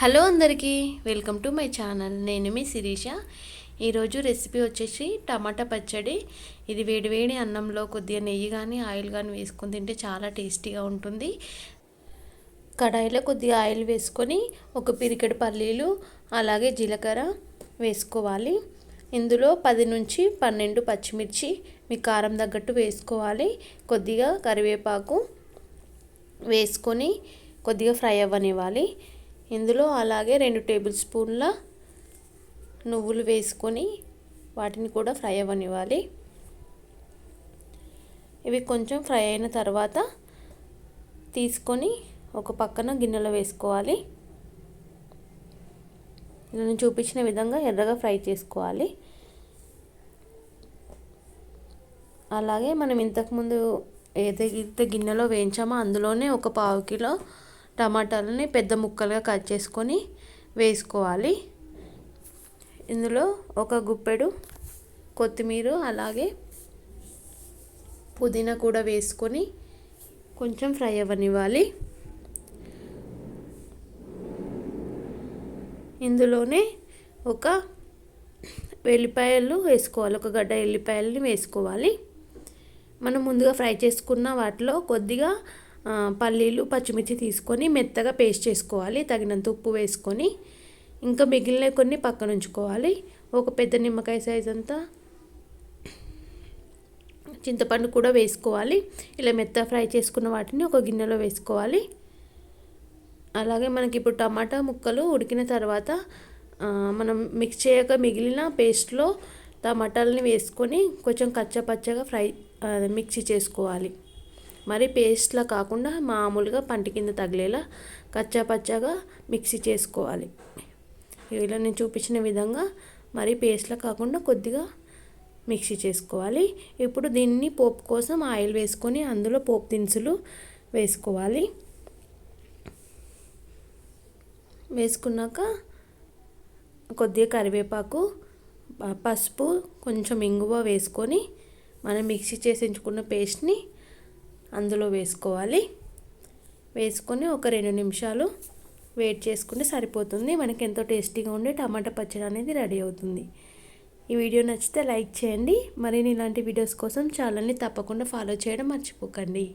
Hello అందరికీ welcome to my channel. నేను మీ శిరీష. ఈరోజు రెసిపీ వచ్చేసి టమాటా పచ్చడి. ఇది వేడివేడి అన్నంలో కొద్దిగా నెయ్యి కానీ ఆయిల్ కానీ వేసుకొని తింటే చాలా టేస్టీగా ఉంటుంది. కడాయిలో కొద్దిగా ఆయిల్ వేసుకొని ఒక పిరికెడు పల్లీలు అలాగే జీలకర్ర వేసుకోవాలి. ఇందులో పది నుంచి పన్నెండు పచ్చిమిర్చి మీ కారం తగ్గట్టు వేసుకోవాలి. కొద్దిగా కరివేపాకు వేసుకొని కొద్దిగా ఫ్రై అవ్వనివ్వాలి. ఇందులో అలాగే రెండు టేబుల్ స్పూన్ల నువ్వులు వేసుకొని వాటిని కూడా ఫ్రై అవ్వనివ్వాలి. ఇవి కొంచెం ఫ్రై అయిన తర్వాత తీసుకొని ఒక పక్కన గిన్నెలో వేసుకోవాలి. నేను చూపించిన విధంగా ఎర్రగా ఫ్రై చేసుకోవాలి. అలాగే మనం ఇంతకుముందు ఏదైతే గిన్నెలో వేయించామో అందులోనే ఒక పావు కిలో టమాటాలని పెద్ద ముక్కలుగా కట్ చేసుకొని వేసుకోవాలి. ఇందులో ఒక గుప్పెడు కొత్తిమీర అలాగే పుదీనా కూడా వేసుకొని కొంచెం ఫ్రై అవ్వనివ్వాలి. ఇందులోనే ఒక వెల్లిపాయలు వేసుకోవాలి. ఒక గడ్డ వెల్లిపాయలని వేసుకోవాలి. మనం ముందుగా ఫ్రై చేసుకున్న వాటిలో కొద్దిగా పల్లీలు పచ్చిమిర్చి తీసుకొని మెత్తగా పేస్ట్ చేసుకోవాలి. తగినంత ఉప్పు వేసుకొని ఇంకా మిగిలిన కొన్ని పక్కన ఉంచుకోవాలి. ఒక పెద్ద నిమ్మకాయ సైజ్ అంతా చింతపండు కూడా వేసుకోవాలి. ఇలా మెత్త ఫ్రై చేసుకున్న వాటిని ఒక గిన్నెలో వేసుకోవాలి. అలాగే మనకి ఇప్పుడు టమాటా ముక్కలు ఉడికిన తర్వాత మనం మిక్స్ చేయక మిగిలిన పేస్ట్లో టమాటాలని వేసుకొని కొంచెం కచ్చపచ్చగా ఫ్రై మిక్సీ చేసుకోవాలి. మరి పేస్ట్లా కాకుండా మామూలుగా పంట కింద తగిలేలా కచ్చా పచ్చాగా మిక్సీ చేసుకోవాలి. ఇలా నేను చూపించిన విధంగా మరి పేస్ట్లా కాకుండా కొద్దిగా మిక్సీ చేసుకోవాలి. ఇప్పుడు దీన్ని పోపు కోసం ఆయిల్ వేసుకొని అందులో పోపు దినుసులు వేసుకోవాలి. వేసుకున్నాక కొద్దిగా కరివేపాకు పసుపు కొంచెం ఇంగువ వేసుకొని మనం మిక్సీ చేసి ఉంచుకున్న పేస్ట్ని అందులో వేసుకోవాలి. వేసుకొని ఒక రెండు నిమిషాలు వెయిట్ చేసుకుంటే సరిపోతుంది. మనకి ఎంతో టేస్టీగా ఉండే టమాటా పచ్చడి అనేది రెడీ అవుతుంది. ఈ వీడియో నచ్చితే లైక్ చేయండి. మరిన్ని ఇలాంటి వీడియోస్ కోసం ఛానల్ని తప్పకుండా ఫాలో చేయడం మర్చిపోకండి.